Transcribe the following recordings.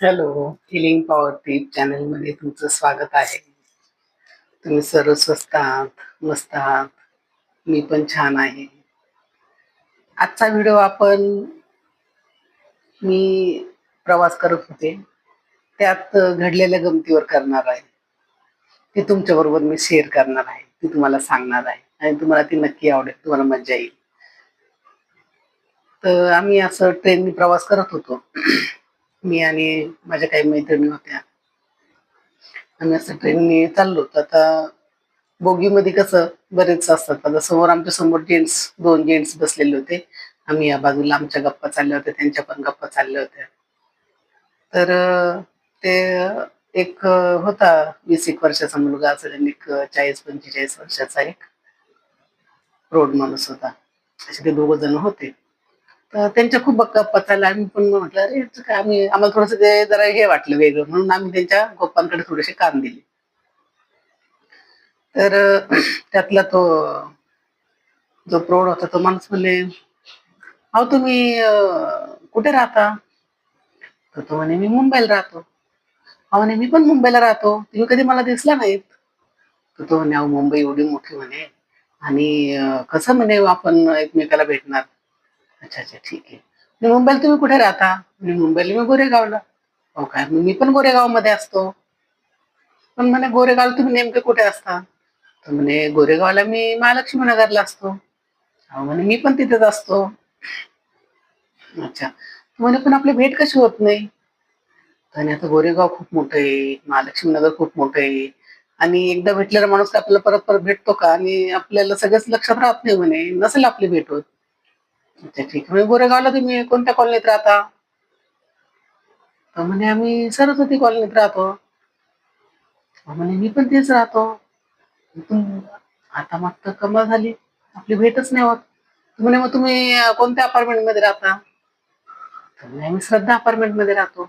Hello healing power टीप चॅनलमध्ये तुमचं स्वागत आहे. तुम्ही सर्व स्वस्त आहात मस्त आहात. मी पण छान आहे. आजचा व्हिडिओ आपण मी प्रवास करत होते. त्यात घडलेल्या गमतीवर करणार आहे. ते तुमच्याबरोबर मी शेअर करणार आहे. ती तुम्हाला सांगणार आहे. आणि तुम्हाला ती नक्की आवडेल. तुम्हाला मजा येईल. तर आम्ही असं ट्रेननी प्रवास करत होतो. मी आणि माझ्या काही मैत्रिणी होत्या. आम्ही असं ट्रेनने चाललो होतो. आता बोगीमध्ये कसं बरेच असतात. आता समोर आमच्यासमोर जेंट्स दोन जेंट्स बसलेले होते. आम्ही या बाजूला आमच्या गप्पा चालल्या होत्या त्यांच्या पण गप्पा चालल्या होत्या. तर ते एक होता वीस एक वर्षाचा मुलगा असेल एक चाळीस पंचेचाळीस वर्षाचा एक रोड माणूस होता. असे ते दोघ जण होते. त्यांच्या खूप गप्पा चालल्या आम्ही पण म्हटलं अरे काय आम्ही आम्हाला थोडस ते जरा हे वाटलं वेगळं. म्हणून आम्ही त्यांच्या गप्पांकडे थोडेसे कान दिले. तर त्यातला तो जो प्रौढ होता तो माणूस म्हणले अहो तुम्ही कुठे राहता? तर तो म्हणे मी मुंबईला राहतो. अहो म्हणे मी पण मुंबईला राहतो. तुम्ही कधी मला दिसला नाहीत? तर तो म्हणे अहो मुंबई एवढी मोठी म्हणे आणि कसं म्हणे आपण एकमेकाला भेटणार? अच्छा अच्छा ठीक आहे. मुंबईला तुम्ही कुठे राहता? मी मुंबईला मी गोरेगावला. हो काय मी पण गोरेगावमध्ये असतो. पण म्हणे गोरेगाव तुम्ही नेमके कुठे असता? तर म्हणे गोरेगावला मी महालक्ष्मी नगरला असतो. अहो म्हणे मी पण तिथेच असतो. अच्छा. म्हणे पण आपली भेट कशी होत नाही? आणि आता गोरेगाव खूप मोठं आहे महालक्ष्मी नगर खूप मोठं आहे. आणि एकदा भेटलेला माणूस आपल्याला परत परत भेटतो का? आणि आपल्याला सगळंच लक्षात राहत नाही म्हणे. नसेल आपली भेट होत. अच्छा ठीक गोरेगावला तुम्ही कोणत्या कॉलनीत राहता? तर म्हणे आम्ही सरस्वती कॉलनीत राहतो. म्हणे मी पण तेच राहतो. आता मग कमाल झाली. आपली भेटच नाही होत. म्हणे मग तुम्ही कोणत्या अपार्टमेंटमध्ये राहता? तर म्हणे आम्ही श्रद्धा अपार्टमेंटमध्ये राहतो.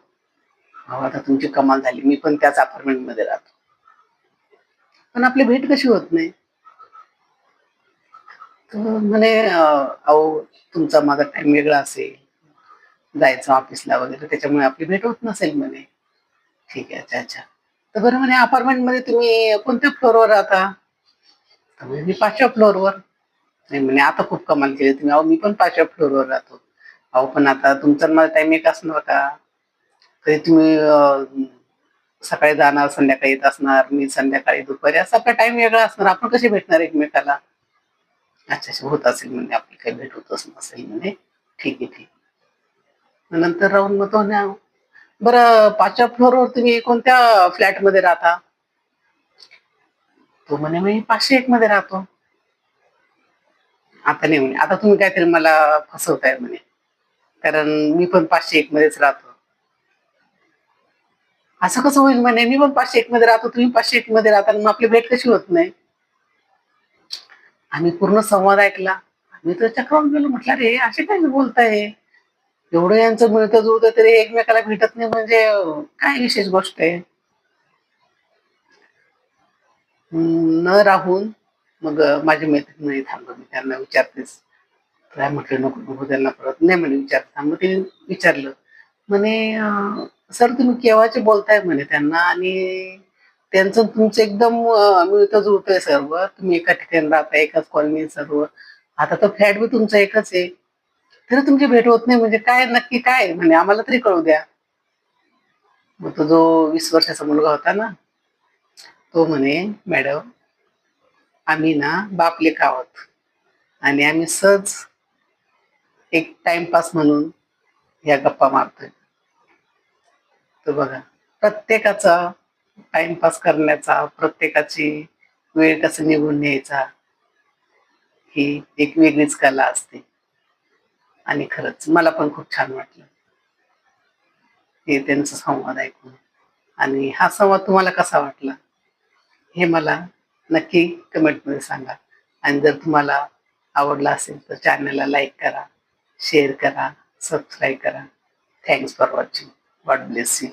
अहो आता तुमची कमाल झाली. मी पण त्याच अपार्टमेंटमध्ये राहतो. पण आपली भेट कशी होत नाही? तर म्हणे अहो तुमचा माझा टाइम वेगळा असेल. जायचं ऑफिसला वगैरे त्याच्यामुळे आपली भेट होत नसेल म्हणे. ठीक आहे अच्छा अच्छा. तर बरं म्हणे अपार्टमेंटमध्ये तुम्ही कोणत्या फ्लोअरवर राहता? तर मी पाचव्या फ्लोअरवर नाही म्हणे आता खूप कमाल केली तुम्ही. अहो मी पण पाचव्या फ्लोअरवर राहतो. अहो पण आता तुमचा माझा टाइम एक असणार का? कधी तुम्ही सकाळी जाणार संध्याकाळी येत असणार मी संध्याकाळी दुपारी असं आपला टाइम वेगळा असणार. आपण कसे भेटणार एकमेकाला? अच्छा अच्छा होत असेल म्हणजे आपली काही भेट होतच नसेल म्हणे. ठीक आहे ठीक नंतर राहून मग तो ना बरं पाचव्या फ्लोअरवर तुम्ही कोणत्या फ्लॅटमध्ये राहता? तो म्हणे मी पाचशे एक मध्ये राहतो. आता नाही म्हणे. आता तुम्ही काहीतरी मला फसवताय म्हणे. कारण मी पण पाचशे एक मध्येच राहतो. असं कसं होईल म्हणे? मी पण पाचशे एक मध्ये राहतो तुम्ही पाचशे एक मध्ये राहता आणि मग आपली भेट कशी होत नाही? आम्ही पूर्ण संवाद ऐकला. आम्ही तर चक्रावून गेलो म्हटलं अरे असे काय बोलताय? एवढं यांचं मिळतं जुळतं तरी एकमेकाला भेटत नाही म्हणजे काय विशेष गोष्ट आहे? न राहून मग माझी मैत्रीण नाही थांबलो मी त्यांना विचारतेच काय म्हटलं नको नको त्यांना परत नाही म्हणे विचार मग ते विचारलं. म्हणे सर तुम्ही केव्हाचे बोलताय? म्हणे त्यांना आणि त्यांचं तुमचं एकदम मिळतं जुळतंय सर्व. तुम्ही एका ठिकाणी राहता एकाच कॉलनी सर्व. आता तर फ्लॅट बी तुमचा एकच आहे. तरी तुमची भेट होत नाही म्हणजे काय नक्की काय? म्हणे आम्हाला तरी कळू द्या. मग तो जो वीस वर्षाचा मुलगा होता ना तो म्हणे मॅडम आम्ही ना बापले आहोत आणि आम्ही सहज एक टाइमपास म्हणून या गप्पा मारतोय. तो बघा प्रत्येकाचा टाइमपास करण्याचा प्रत्येकाची वेळ कसं निघून न्यायचा ही एक वेगळीच कला असते. आणि खरंच मला पण खूप छान वाटलं. हे त्यांचा संवाद ऐकून. आणि हा संवाद तुम्हाला कसा वाटला? हे मला नक्की कमेंटमध्ये सांगा. आणि जर तुम्हाला आवडला असेल तर चॅनलला लाईक करा शेअर करा सबस्क्राईब करा. Thanks for watching God bless you